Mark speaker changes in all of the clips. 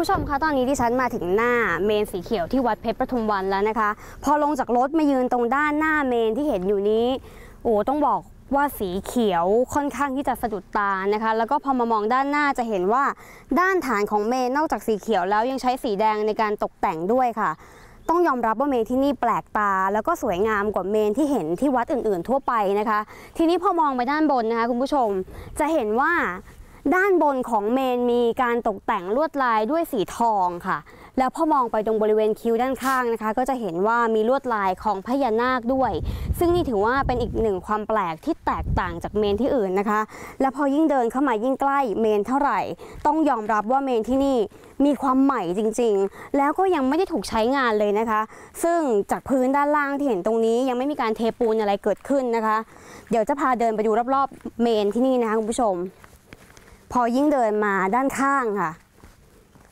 Speaker 1: ผู้ชมคะตอนนี้ดิฉันมาถึงหน้าเมนสีเขียวที่วัดเพชรประทุมวันแล้วนะคะ พอลงจากรถมายืนตรงด้านหน้าเมนที่เห็นอยู่นี้โอ้ต้องบอกว่าสีเขียวค่อนข้างที่จะสะดุดตานะคะ แล้วก็พอมามองด้านหน้าจะเห็นว่าด้านฐานของเมนนอกจากสีเขียวแล้วยังใช้สีแดงในการตกแต่งด้วยค่ะ ต้องยอมรับว่าเมนที่นี่แปลกตา แล้วก็สวยงามกว่าเมนที่เห็นที่วัดอื่น ๆ ทั่วไปนะคะ ทีนี้พอมองไปด้านบนนะคะคุณผู้ชมจะเห็นว่า ด้านบนของเมนมีการตกแต่งลวดลายด้วยสีทองค่ะ แล้วพอมองไปตรงบริเวณคิ้วด้านข้างนะคะ ก็จะเห็นว่ามีลวดลายของพญานาคด้วย ซึ่งนี่ถือว่าเป็นอีกหนึ่งความแปลกที่แตกต่างจากเมนที่อื่นนะคะ และพอยิ่งเดินเข้ามายิ่งใกล้เมนเท่าไหร่ ต้องยอมรับว่าเมนที่นี่มีความใหม่จริงๆ แล้วก็ยังไม่ได้ถูกใช้งานเลยนะคะ ซึ่งจากพื้นด้านล่างที่เห็นตรงนี้ยังไม่มีการเทปูนอะไรเกิดขึ้นนะคะ เดี๋ยวจะพาเดินไปดูรอบๆ เมนที่นี่นะคะคุณผู้ชม พอยิ่งเดินมาด้านข้างค่ะ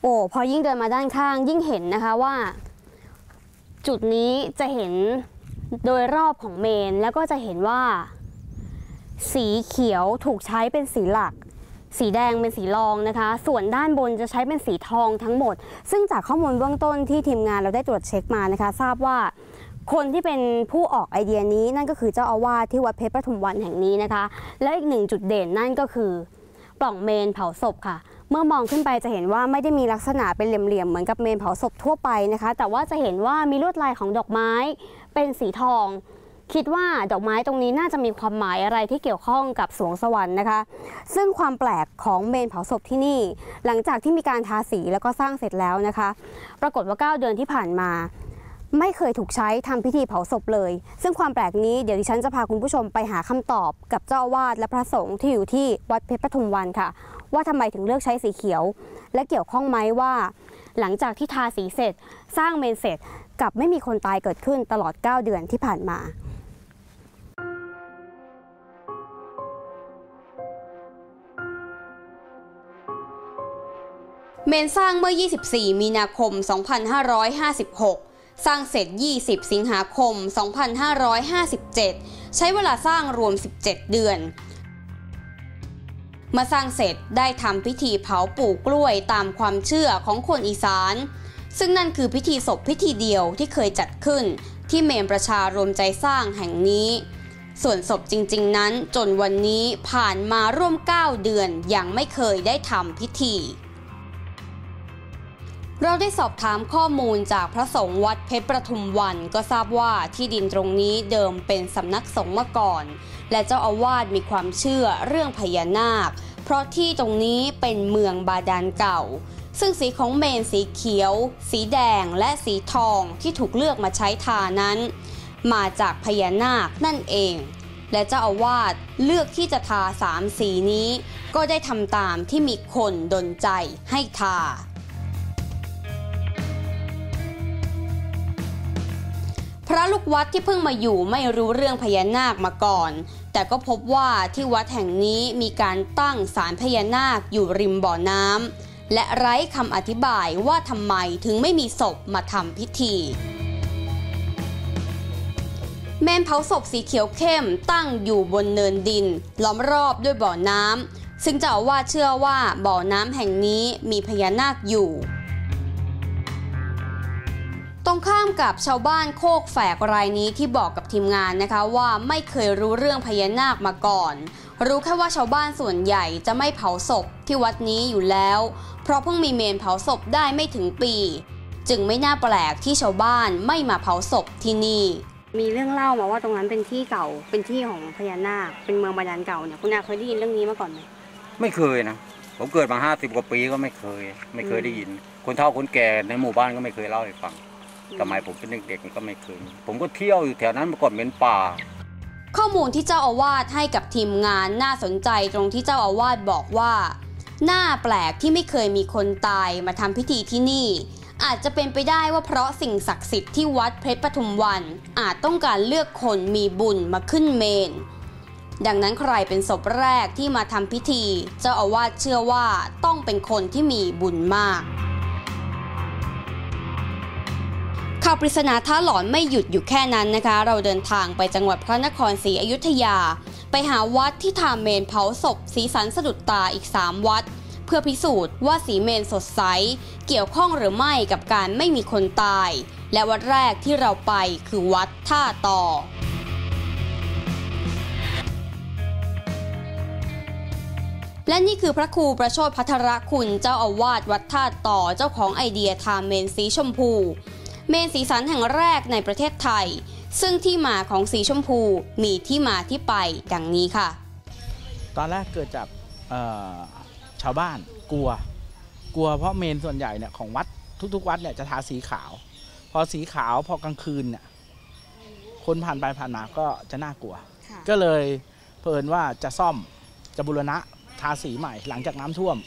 Speaker 1: โอ้พอยิ่งเดินมาด้านข้าง ยิ่งเห็นนะคะว่า จุดนี้จะเห็นโดยรอบของเมนแล้วก็จะเห็นว่า สีเขียวถูกใช้เป็นสีหลัก สีแดงเป็นสีรองนะคะ ส่วนด้านบนจะใช้เป็นสีทองทั้งหมด ซึ่งจากข้อมูลเบื้องต้นที่ทีมงานเราได้ตรวจเช็คมานะคะ ทราบว่าคนที่เป็นผู้ออกไอเดียนี้นั่นก็คือเจ้าอาวาสที่วัดเพชรปทุมวันแห่งนี้นะคะ และอีกหนึ่งจุดเด่นนั่นก็คือ ปล่องเมนเผาศพค่ะ เมื่อมองขึ้นไปจะเห็นว่าไม่ได้มีลักษณะเป็นเหลี่ยมๆเหมือนกับเมนเผาศพทั่วไปนะคะ แต่ว่าจะเห็นว่ามีลวดลายของดอกไม้ เป็นสีทอง คิดว่าดอกไม้ตรงนี้น่าจะมีความหมายอะไรที่เกี่ยวข้องกับสวงสวรรค์นะคะ ซึ่งความแปลกของเมนเผาศพที่นี่ หลังจากที่มีการทาสีแล้วก็สร้างเสร็จแล้วนะคะ ปรากฏว่า 9 เดือนที่ผ่านมา ไม่เคยถูกใช้ทำพิธีเผาศพเลย ซึ่งความแปลกนี้เดี๋ยวดิฉันจะพาคุณผู้ชมไปหาคำตอบกับเจ้าวาสและพระสงฆ์ที่อยู่ที่วัดเพชรปทุมวันค่ะ ว่าทำไมถึงเลือกใช้สีเขียว และเกี่ยวข้องไหมว่า หลังจากที่ทาสีเสร็จ สร้างเมนเสร็จกับไม่มีคนตายเกิดขึ้นตลอด 9 เดือนที่ผ่านมา
Speaker 2: เมนสร้างเมื่อ 24 มีนาคม 2556 สร้างเสร็จ 20 สิงหาคม 2557 ใช้เวลาสร้างรวม 17 เดือนเมื่อสร้างเสร็จได้ทำพิธีเผาปลูกกล้วยตามความเชื่อของคนอีสาน ซึ่งนั่นคือพิธีศพพิธีเดียวที่เคยจัดขึ้น ที่เมนประชารวมใจสร้างแห่งนี้ ส่วนศพจริง ๆ นั้นจนวันนี้ผ่านมาร่วม 9 เดือนยังไม่เคยได้ทำพิธี เราได้สอบถามข้อมูลจากพระสงฆ์วัดเพชรประทุมวันก็ทราบว่าที่ดินตรงนี้เดิมเป็นสำนักสงฆ์มาก่อน และเจ้าอาวาสมีความเชื่อเรื่องพญานาค เพราะที่ตรงนี้เป็นเมืองบาดาลเก่า ซึ่งสีของเมนสีเขียว สีแดงและสีทองที่ถูกเลือกมาใช้ทานั้น มาจากพญานาคนั่นเอง และเจ้าอาวาสเลือกที่จะทาสามสีนี้ ก็ได้ทำตามที่มีคนดนใจให้ทา พระลูกวัดที่เพิ่งมาอยู่ไม่รู้เรื่องพญานาคมาก่อน แต่ก็พบว่าที่วัดแห่งนี้มีการตั้งศาลพญานาคอยู่ริมบ่อน้ำและไร้คำอธิบายว่าทำไมถึงไม่มีศพมาทำพิธีเมนเผาศพสีเขียวเข้มตั้งอยู่บนเนินดิน ล้อมรอบด้วยบ่อน้ำซึ่งเจ้าอาวาสเชื่อว่าบ่อน้ำแห่งนี้มีพญานาคอยู่ ตรงข้ามกับชาวบ้านโคกแฝกรายนี้ที่บอกกับทีมงานนะคะว่าไม่เคยรู้เรื่องพญานาคมาก่อน รู้แค่ว่าชาวบ้านส่วนใหญ่จะไม่เผาศพที่วัดนี้อยู่แล้ว เพราะเพิ่งมีเมนเผาศพได้ไม่ถึงปี จึงไม่น่าแปลกที่ชาวบ้านไม่มาเผาศพที่นี่
Speaker 1: มีเรื่องเล่ามาว่าตรงนั้นเป็นที่เก่า เป็นที่ของพญานาค เป็นเมืองบาดาลเก่าเนี่ย คุณอาเคยได้ยินเรื่องนี้มาก่อนไหม
Speaker 3: ไม่เคยนะ ผมเกิดมาห้าสิบกว่าปีก็ไม่เคย ไม่เคยได้ยิน คนเฒ่าคนแก่ในหมู่บ้านก็ไม่เคยเล่าให้ฟัง สมัยผมเป็นเด็กๆก็ไม่เคยผมก็เที่ยวอยู่แถวนั้นเมื่อก่อนเป็นป่า
Speaker 2: ข้อมูลที่เจ้าอาวาสให้กับทีมงานน่าสนใจตรงที่เจ้าอาวาสบอกว่าน่าแปลกที่ไม่เคยมีคนตายมาทำพิธีที่นี่ อาจจะเป็นไปได้ว่าเพราะสิ่งศักดิ์สิทธิ์ที่วัดเพชรปทุมวัน อาจต้องการเลือกคนมีบุญมาขึ้นเมน ดังนั้นใครเป็นศพแรกที่มาทำพิธี เจ้าอาวาสเชื่อว่าต้องเป็นคนที่มีบุญมาก ข่าวปริศนาท้าหลอนไม่หยุดอยู่แค่นั้นนะคะ เราเดินทางไปจังหวัดพระนครศรีอยุธยา ไปหาวัดที่ทำเมนเผาศพสีสันสะดุดตาอีก 3 วัด เพื่อพิสูจน์ว่าสีเมนสดใส เกี่ยวข้องหรือไม่กับการไม่มีคนตาย และวัดแรกที่เราไปคือวัดท่าต่อและนี่คือพระครูประโชดพัทรคุณเจ้าอาวาสวัดท่าต่อเจ้าของไอเดียทาเมนสีชมพู เมนสีสันแห่งแรกในประเทศไทย ซึ่งที่มาของสีชมพูมีที่มาที่ไปดังนี้ค่ะ
Speaker 4: ตอนแรกเกิดจากเอ่อชาวบ้านกลัว กลัวเพราะเมนส่วนใหญ่เนี่ยของวัดทุก ๆ วัดเนี่ยจะทาสีขาว พอสีขาวพอกลางคืนเนี่ยคนผ่านไปผ่านมาก็จะน่ากลัว ก็เลยเพลินว่าจะซ่อมจะบูรณะทาสีใหม่หลังจากน้ำท่วม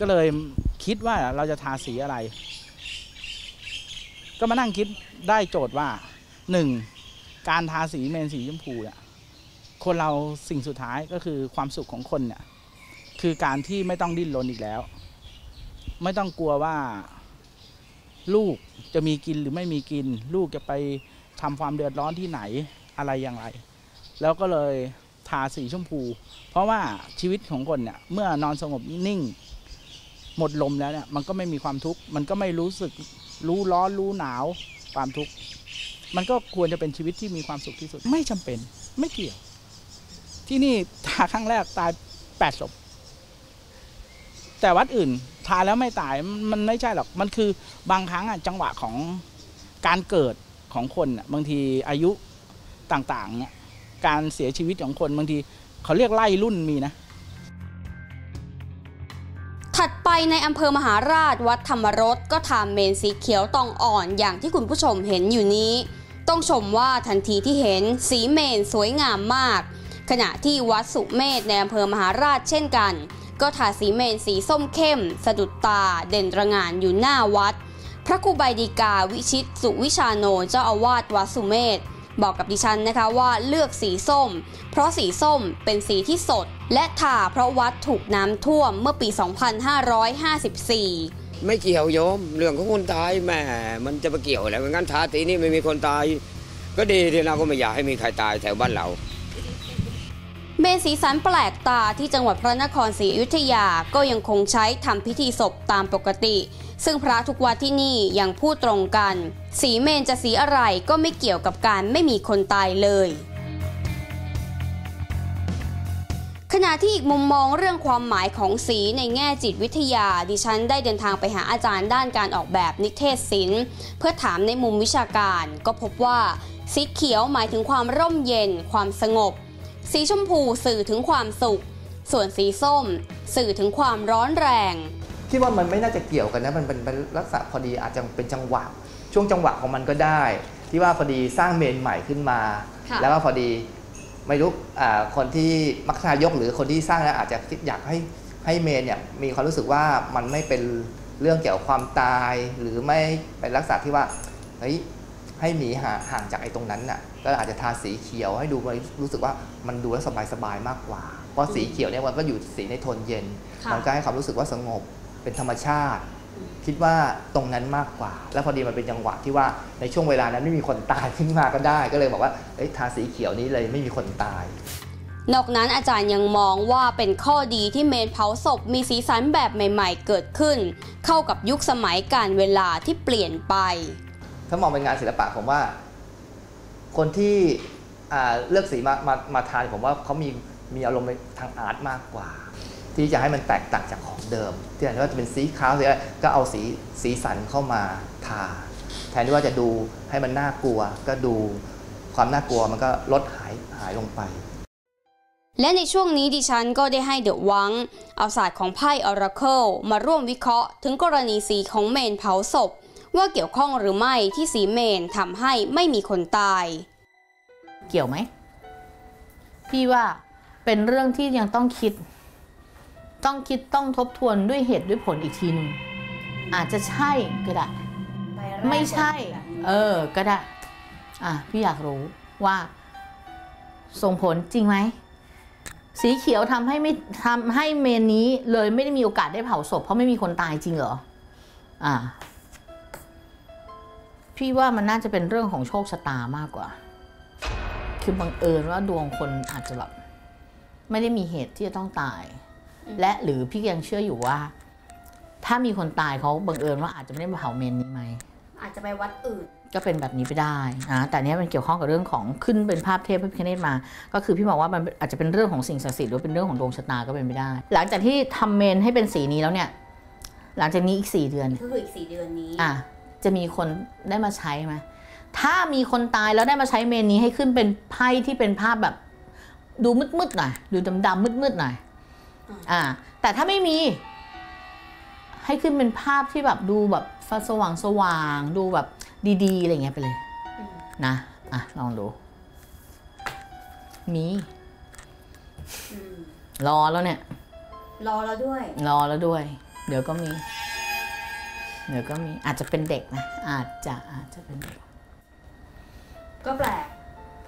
Speaker 4: ก็เลยคิดว่าเราจะทาสีอะไร ก็มานั่งคิดได้โจทย์ว่าหนึ่งการทาสีเมนสีชมพูเนี่ยคนเราสิ่งสุดท้ายก็คือความสุขของคนเนี่ยคือการที่ไม่ต้องดิ้นรนอีกแล้ว ไม่ต้องกลัวว่าลูกจะมีกินหรือไม่มีกิน ลูกจะไปทำความเดือดร้อนที่ไหนอะไรอย่างไร แล้วก็เลยทาสีชมพู เพราะว่าชีวิตของคนเนี่ยเมื่อนอนสงบนิ่ง หมดลมแล้วเนี่ยมันก็ไม่มีความทุกข์มันก็ไม่รู้สึก รู้ร้อนรู้หนาวความทุกข์มันก็ควรจะเป็นชีวิตที่มีความสุขที่สุด ไม่จำเป็นไม่เกี่ยว ที่นี่ทาครั้งแรกตายแปดศพแต่วัดอื่นทาแล้วไม่ตายมันไม่ใช่หรอก มันคือบางครั้งอะจังหวะของการเกิดของคนอะบางทีอายุต่างๆเนี่ยการเสียชีวิตของคนบางทีเขาเรียกไล่รุ่นมีนะ
Speaker 2: ไปในอำเภอมหาราชวัดธรรมรสก็ทำเมนสีเขียวตองอ่อนอย่างที่คุณผู้ชมเห็นอยู่นี้ ต้องชมว่าทันทีที่เห็นสีเมนสวยงามมาก ขณะที่วัดสุเมธในอำเภอมหาราชเช่นกัน ก็ทาสีเมนสีส้มเข้ม สะดุดตาเด่นระงานอยู่หน้าวัด พระครูใบดีกาวิชิตสุวิชาโนเจ้าอาวาสวัดสุเมธ บอกกับดิฉันนะคะว่าเลือกสีส้ม เพราะสีส้มเป็นสีที่สด และทาเพราะวัดถูกน้ำท่วมเมื่อปี 2554
Speaker 5: ไม่เกี่ยวโยม เรื่องของคนตายแหม่มันจะไปเกี่ยวอะไรเหมือนกันทาสีนี่ไม่มีคนตาย ก็ดีที่เราก็ไม่อยากให้มีใครตายแถวบ้านเรา
Speaker 2: เมนสีสันแปลกตาที่จังหวัดพระนครศรีอยุธยาก็ยังคงใช้ทำพิธีศพตามปกติ ซึ่งพระทุกวัดที่นี่ยังพูดตรงกัน สีเมนจะสีอะไรก็ไม่เกี่ยวกับการไม่มีคนตายเลยขณะที่อีกมุมมองเรื่องความหมายของสีในแง่จิตวิทยา ดิฉันได้เดินทางไปหาอาจารย์ด้านการออกแบบนิเทศศิลป์เพื่อถามในมุมวิชาการ ก็พบว่าสีเขียวหมายถึงความร่มเย็น ความสงบ สีชมพูสื่อถึงความสุข ส่วนสีส้ม สื่อถึงความร้อนแรง
Speaker 6: คิดว่ามันไม่น่าจะเกี่ยวกันนะมันเป็นเป็นลักษณะพอดีอาจจะเป็นจังหวะ ช่วงจังหวะของมันก็ได้ ที่ว่าพอดีสร้างเมนใหม่ขึ้นมา
Speaker 2: ค่ะ
Speaker 6: แล้วก็พอดีไม่รู้อ่าคนที่มัคคายกหรือคนที่สร้างแล้วอาจจะคิดอยากให้ให้เมนเนี่ยมีความรู้สึกว่ามันไม่เป็นเรื่องเกี่ยวกับความตายหรือไม่เป็นลักษณะที่ว่าเฮ้ยให้หนีห่างห่างจากไอ้ตรงนั้นน่ะก็อาจจะทาสีเขียวให้ดูมันรู้สึกว่ามันดูแล้วสบายสบายๆมากกว่า เพราะสีเขียวเนี่ยมันก็อยู่สีในโทนเย็น
Speaker 2: ค่ะ
Speaker 6: มันก็ให้ความรู้สึกว่าสงบ เป็นธรรมชาติ คิดว่าตรงนั้นมากกว่า แล้วพอดีมันเป็นจังหวะที่ว่าในช่วงเวลานั้นไม่มีคนตายขึ้นมาก็ได้ ก็เลยบอกว่าเอ้ยทาสีเขียวนี้เลยไม่มีคนตาย
Speaker 2: นอกนั้นอาจารย์ยังมองว่าเป็นข้อดีที่เมนเผาศพมีสีสันแบบใหม่ ๆ เกิดขึ้น เข้ากับยุคสมัยการเวลาที่เปลี่ยนไป
Speaker 6: ถ้ามองเป็นงานศิลปะผมว่า คนที่อ่าเลือกสีมามามาทานผมว่าเขามีมีอารมณ์ไปทางอาร์ตมากกว่า ที่จะให้มันแตกต่างจากของเดิม ที่อาจจะว่าจะเป็นสีขาวสีอะไรก็เอาสีสีสันเข้ามาทา แทนที่ว่าจะดูให้มันน่ากลัว ก็ดูความน่ากลัวมันก็ลดหายหายลงไป
Speaker 2: และในช่วงนี้ดิฉันก็ได้ให้เดอะวังเอาศาสตร์ของไพ่ Oracle มาร่วมวิเคราะห์ถึงกรณีสีของเมนเผาศพ ว่าเกี่ยวข้องหรือไม่ที่สีเมนทำให้ไม่มีคนตาย
Speaker 7: เกี่ยวไหมพี่ว่าเป็นเรื่องที่ยังต้องคิด ต้องคิดต้องทบทวนด้วยเหตุด้วยผลอีกทีหนึ่งอาจจะใช่ก็ได้ไม่ใช่ เออ ก็ได้ อะ พี่อยากรู้ว่า ส่งผลจริงไหม สีเขียวทำให้ไม่ทำให้เมนนี้เลยไม่ได้มีโอกาสได้เผาศพ เพราะไม่มีคนตายจริงเหรอ อ่า พี่ว่ามันน่าจะเป็นเรื่องของโชคชะตามากกว่า คือบังเอิญว่าดวงคนอาจจะแบบไม่ได้มีเหตุที่จะต้องตาย และหรือพี่ยังเชื่ออยู่ว่า ถ้ามีคนตายเขาบังเอิญว่าอาจจะไม่ได้มาเผาเมนนี้ไหม
Speaker 1: อาจจะไปวัดอื่น
Speaker 7: ก็เป็นแบบนี้ไปได้นะแต่อันเนี้ยมันเกี่ยวข้องกับเรื่องของขึ้นเป็นภาพเทพพระพิฆเนศมา ก็คือพี่มองว่ามันอาจจะเป็นเรื่องของสิ่งศักดิ์สิทธิ์หรือเป็นเรื่องของดวงชะตาก็เป็นไปได้ หลังจากที่ทำเมนให้เป็นสีนี้แล้วเนี่ย หลังจากนี้อีก4เดือน
Speaker 1: ก็คืออีกสี่เดือนนี้
Speaker 7: อะจะมีคนได้มาใช้ไหมถ้ามีคนตายแล้วได้มาใช้เมนนี้ให้ขึ้นเป็นไพ่ที่เป็นภาพแบบ ดูมืดๆหน่อยดูดำๆมืดๆหน่อย อ่าแต่ถ้าไม่มี ให้ขึ้นเป็นภาพที่แบบดูแบบฟ้าสว่างสว่างๆดูแบบดีๆอะไรเงี้ยไปเลย
Speaker 1: อืม
Speaker 7: นะอะลองดู มี
Speaker 1: อืม
Speaker 7: รอแล้วเนี่ย
Speaker 1: รอแล้วด้วย
Speaker 7: รอแล้วด้วย เดี๋ยวก็มี เดี๋ยวก็มีอาจจะเป็นเด็กนะ อาจจะอาจจะเป็นเด็ก
Speaker 1: ก็แปลก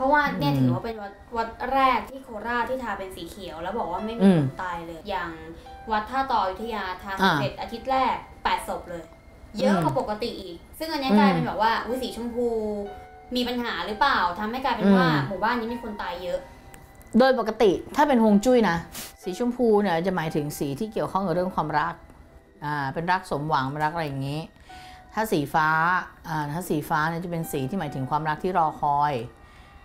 Speaker 1: เพราะว่าเนี่ย
Speaker 7: อืม
Speaker 1: ถือว่าเป็นวัดวัดแรกที่โคราชที่ทาเป็นสีเขียว แล้วบอกว่าไม่มี
Speaker 7: อื
Speaker 1: ค
Speaker 7: ม
Speaker 1: นตายเลย อย่างวัดท่าต่ออยุธยาทา
Speaker 7: อ่า
Speaker 1: เสร็จอาทิตย์แรกแปดศพเลย เยอะ
Speaker 7: อืม
Speaker 1: กว่าปกติอีก ซึ่งอันเนี้ย
Speaker 7: อืม
Speaker 1: กลายเป็นแบบว่าอุ้ยสีชมพู มีปัญหาหรือเปล่าทำให้กลายเป็นว่า
Speaker 7: อืม
Speaker 1: หมู่บ้านนี้มีคนตายเยอะ
Speaker 7: โดยปกติถ้าเป็นฮวงจุ้ยนะ สีชมพูเนี่ยจะหมายถึงสีที่เกี่ยวข้องกับเรื่องความรักอ่าเป็นรักสมหวังเป็นรักอะไรอย่างนี้ ถ้าสีฟ้าอ่าถ้าสีฟ้าเนี่ยจะเป็นสีที่หมายถึงความรักที่รอคอย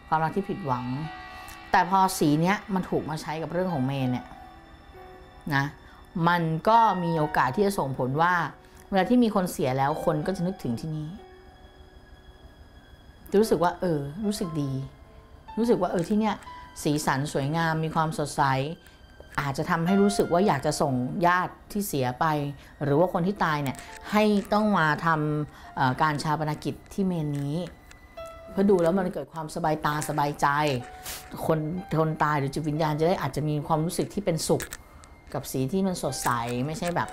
Speaker 7: ความรักที่ผิดหวัง แต่พอสีเนี้ยมันถูกมาใช้กับเรื่องของเมนเนี่ยนะมันก็มีโอกาสที่จะส่งผลว่า เวลาที่มีคนเสียแล้วคนก็จะนึกถึงที่นี่จะรู้สึกว่า เออ รู้สึกดี รู้สึกว่าเออที่เนี้ยสีสันสวยงามมีความสดใส อาจจะทำให้รู้สึกว่าอยากจะส่งญาติที่เสียไป หรือว่าคนที่ตายเนี่ยให้ต้องมาทำการชาปนกิจที่เมนนี้ พื่อดูแล้วมันเกิดความสบายตาสบายใจ คนคนตายหรือจิตวิญญาณจะได้อาจจะมีความรู้สึกที่เป็นสุข กับสีที่มันสดใสไม่ใช่แบบ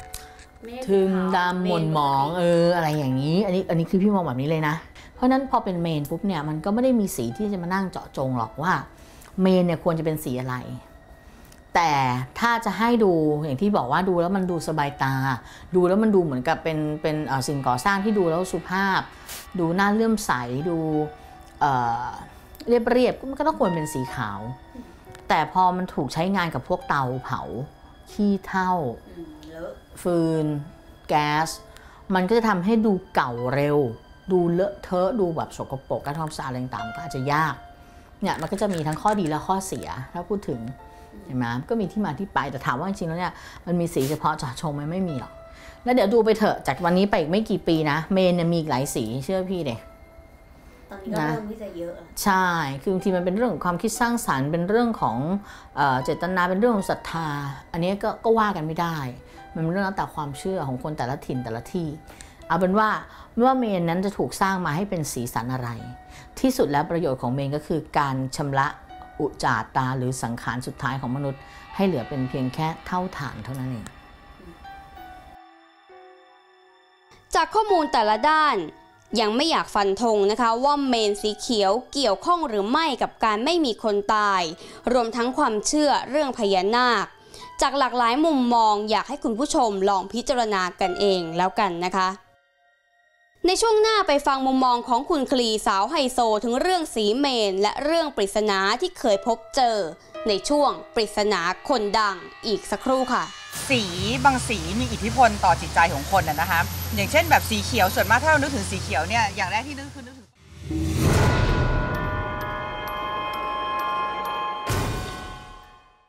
Speaker 1: ไม่ได้
Speaker 7: ทึม
Speaker 1: ขาว
Speaker 7: ดำหม่นหมอง
Speaker 1: เมนปกติ
Speaker 7: เอออะไรอย่างนี้ อันนี้อันนี้คือพี่มองแบบนี้เลยนะ เพราะฉะนั้นพอเป็นเมนปุ๊บเนี่ยมันก็ไม่ได้มีสีที่จะมานั่งเจาะจงหรอกว่า เมนเนี่ยควรจะเป็นสีอะไร แต่ถ้าจะให้ดูอย่างที่บอกว่าดูแล้วมันดูสบายตา ดูแล้วมันดูเหมือนกับเป็นเป็นเอ่อสิ่งก่อสร้างที่ดูแล้วสุภาพ ดูน่าเลื่อมใสดู เรียบเรียบๆมันก็ต้องควรเป็นสีขาว แต่พอมันถูกใช้งานกับพวกเตาเผา ขี้เถ้าฟืน แก๊ส มันก็จะทำให้ดูเก่าเร็ว ดูเลอะเทอะดูแบบสกปรกการทำความสะอาดอะไรต่างๆก็อาจจะยากเนี่ยมันก็จะมีทั้งข้อดีและข้อเสียถ้าพูดถึงเห็นไหมก็มีที่มาที่ไปแต่ถามว่าจริงๆแล้วเนี่ยมันมีสีเฉพาะจาะจงไหมไม่มีหรอกแล้วเดี๋ยวดูไปเถอะจากวันนี้ไปอีกไม่กี่ปีนะ เมนมีอีกหลายสีเชื่อพี่เด
Speaker 1: ตอนนี้ก็
Speaker 7: นะ
Speaker 1: เริ่มที่จะเยอะแล้ว
Speaker 7: ใช่ คือบางทีมันเป็นเรื่องของความคิดสร้างสรรค์ เป็นเรื่องของเอ่อเจตนา เป็นเรื่องของศรัทธา อันนี้ก็ก็ว่ากันไม่ได้ มันเป็นเรื่องแล้วแต่ความเชื่อของคนแต่ละถิ่นแต่ละที่ เอาเป็นว่าไม่ว่าเมนนั้นจะถูกสร้างมาให้เป็นสีสันอะไร ที่สุดแล้วประโยชน์ของเมนก็คือการชำระอุจจาตาหรือสังขารสุดท้ายของมนุษย์ ให้เหลือเป็นเพียงแค่เท่าฐานเท่านั้นเอง
Speaker 2: จากข้อมูลแต่ละด้าน ยังไม่อยากฟันธงนะคะว่าเมนสีเขียวเกี่ยวข้องหรือไม่กับการไม่มีคนตาย รวมทั้งความเชื่อเรื่องพญานาค จากหลากหลายมุมมองอยากให้คุณผู้ชมลองพิจารณากันเองแล้วกันนะคะในช่วงหน้าไปฟังมุมมองของคุณคลีสาวไฮโซถึงเรื่องสีเมน และเรื่องปริศนาที่เคยพบเจอ ในช่วงปริศนาคนดังอีกสักครู่ค่ะ
Speaker 8: สีบางสีมีอิทธิพลต่อจิตใจของคนนะคะอย่างเช่นแบบสีเขียวส่วนมากถ้าเรานึกถึงสีเขียวเนี่ยอย่างแรกที่นึกคือนึกถึง